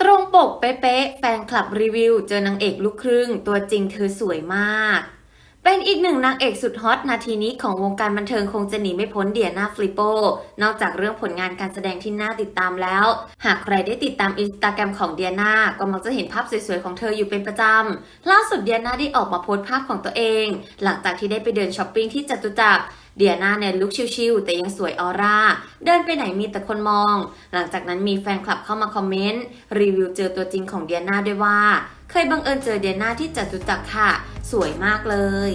ตรงปกเป๊ะๆแฟนคลับรีวิว เจอนางเอกลูกครึ่ง ตัวจริงเธอสวยมาก เป็นอีกหนึ่งนางเอกสุดฮอตนาทีนี้ของวงการบันเทิงคงจะหนีไม่พ้นเดียนาฟลิปโป นอกจากเรื่องผลงานการแสดงที่น่าติดตามแล้ว หากใครได้ติดตามอินสตาแกรมของเดียนาก็มักจะเห็นภาพสวยๆของเธออยู่เป็นประจำ ล่าสุดเดียนาได้ออกมาโพสต์ภาพของตัวเอง หลังจากที่ได้ไปเดินช้อปปิ้งที่จตุจักร เดียนาเนี่ยลุคชิลๆแต่ยังสวยออร่า เดินไปไหนมีแต่คนมอง หลังจากนั้นมีแฟนคลับเข้ามาคอมเมนต์ รีวิวเจอตัวจริงของเดียนาด้วยว่า เคยบังเอิญเจอเดียนาที่จัตุจักรค่ะ สวยมากเลย